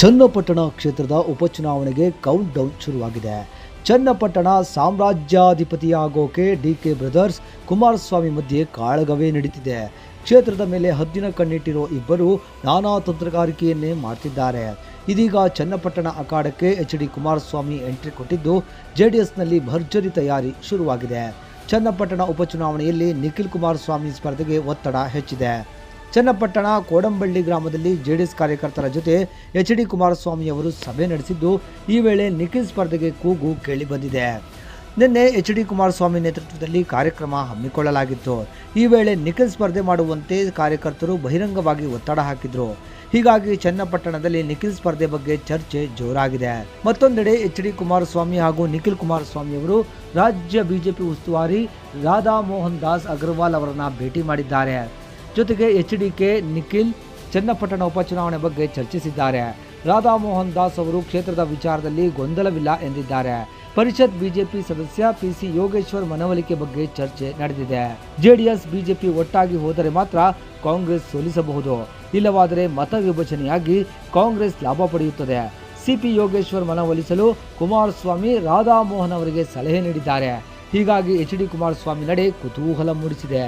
ಚನ್ನಪಟ್ಟಣ ಕ್ಷೇತ್ರದ ಉಪಚುನಾವಣೆಗೆ count down ಶುರುವಾಗಿದೆ. ಚನ್ನಪಟ್ಟಣ ಸಾಮ್ರಾಜ್ಯಾಧಿಪತಿಯಾಗೋಕೆ ಡಿ ಕೆ ಬ್ರದರ್ಸ್ ಕುಮಾರಸ್ವಾಮಿ ಮಧ್ಯೆ ಕಾಳಗವೇ ನಡೀತಿದೆ. ಕ್ಷೇತ್ರದ ಮೇಲೆ ಹದ್ದಿನ ಕಣ್ಣಿಟ್ಟಿರೋ ಇಬ್ಬರು ನಾನಾ ತಂತ್ರಗಾರಿಕೆಯನ್ನೇ ಮಾಡ್ತಿದ್ದಾರೆ. ಇದೀಗ ಚನ್ನಪಟ್ಟಣ ಅಖಾಡಕ್ಕೆ ಎಚ್ ಡಿ ಕುಮಾರಸ್ವಾಮಿ ಎಂಟ್ರಿ ಕೊಟ್ಟಿದ್ದು ಜೆಡಿಎಸ್ನಲ್ಲಿ ಭರ್ಜರಿ ತಯಾರಿ ಶುರುವಾಗಿದೆ. ಚನ್ನಪಟ್ಟಣ ಉಪಚುನಾವಣೆಯಲ್ಲಿ ನಿಖಿಲ್ ಕುಮಾರಸ್ವಾಮಿ ಸ್ಪರ್ಧೆಗೆ ಒತ್ತಡ ಹೆಚ್ಚಿದೆ. ಚನ್ನಪಟ್ಟಣ ಕೋಡಂಬಳ್ಳಿ ಗ್ರಾಮದಲ್ಲಿ ಜೆಡಿಎಸ್ ಕಾರ್ಯಕರ್ತರ ಜೊತೆ ಎಚ್ ಡಿ ಕುಮಾರಸ್ವಾಮಿ ಅವರು ಸಭೆ ನಡೆಸಿದ್ದು ಈ ವೇಳೆ ನಿಖಿಲ್ ಸ್ಪರ್ಧೆಗೆ ಕೂಗು ಕೇಳಿಬಂದಿದೆ ನಿನ್ನೆ ಎಚ್ ಡಿ ಕುಮಾರಸ್ವಾಮಿ ನೇತೃತ್ವದಲ್ಲಿ ಕಾರ್ಯಕ್ರಮ ಹಮ್ಮಿಕೊಳ್ಳಲಾಗಿತ್ತು. ಈ ವೇಳೆ ನಿಖಿಲ್ ಸ್ಪರ್ಧೆ ಮಾಡುವಂತೆ ಕಾರ್ಯಕರ್ತರು ಬಹಿರಂಗವಾಗಿ ಒತ್ತಡ ಹಾಕಿದ್ರು. ಹೀಗಾಗಿ ಚನ್ನಪಟ್ಟಣದಲ್ಲಿ ನಿಖಿಲ್ ಸ್ಪರ್ಧೆ ಬಗ್ಗೆ ಚರ್ಚೆ ಜೋರಾಗಿದೆ. ಮತ್ತೊಂದೆಡೆ ಎಚ್ ಡಿ ಕುಮಾರಸ್ವಾಮಿ ಹಾಗೂ ನಿಖಿಲ್ ಕುಮಾರಸ್ವಾಮಿ ಅವರು ರಾಜ್ಯ ಬಿಜೆಪಿ ಉಸ್ತುವಾರಿ ರಾಧಾ ಮೋಹನ್ ದಾಸ್ ಅಗರ್ವಾಲ್ ಅವರನ್ನ ಭೇಟಿ ಮಾಡಿದ್ದಾರೆ. ಜೊತೆಗೆ H D K Nikhil Channapatna ಉಪಚುನಾವಣೆ ಬಗ್ಗೆ ಚರ್ಚಿಸಿದ್ದಾರೆ. ರಾಧಾಮೋಹನ್ ದಾಸ್ ಅವರು ಕ್ಷೇತ್ರದ ವಿಚಾರದಲ್ಲಿ ಗೊಂದಲವಿಲ್ಲ ಎಂದಿದ್ದಾರೆ. ಪರಿಷತ್ ಬಿಜೆಪಿ ಸದಸ್ಯ ಪಿಸಿ ಯೋಗೇಶ್ವರ್ ಮನವೊಲಿಕೆ ಬಗ್ಗೆ ಚರ್ಚೆ ನಡೆದಿದೆ. ಜೆಡಿಎಸ್, ಬಿಜೆಪಿ ಒಟ್ಟಾಗಿ ಹೋದರೆ ಮಾತ್ರ ಕಾಂಗ್ರೆಸ್ ಸೋಲಿಸಬಹುದು. ಇಲ್ಲವಾದರೆ ಮತ ವಿಭಜನೆಯಾಗಿ ಕಾಂಗ್ರೆಸ್ ಲಾಭ ಪಡೆಯುತ್ತದೆ. ಸಿಪಿ ಯೋಗೇಶ್ವರ್ ಮನವೊಲಿಸಲು ಕುಮಾರಸ್ವಾಮಿ, ರಾಧಾಮೋಹನ್ ಅವರಿಗೆ ಸಲಹೆ ನೀಡಿದ್ದಾರೆ. ಹೀಗಾಗಿ ಎಚ್ ಡಿ ಕುಮಾರಸ್ವಾಮಿ ನಡೆ ಕುತೂಹಲ ಮೂಡಿಸಿದೆ.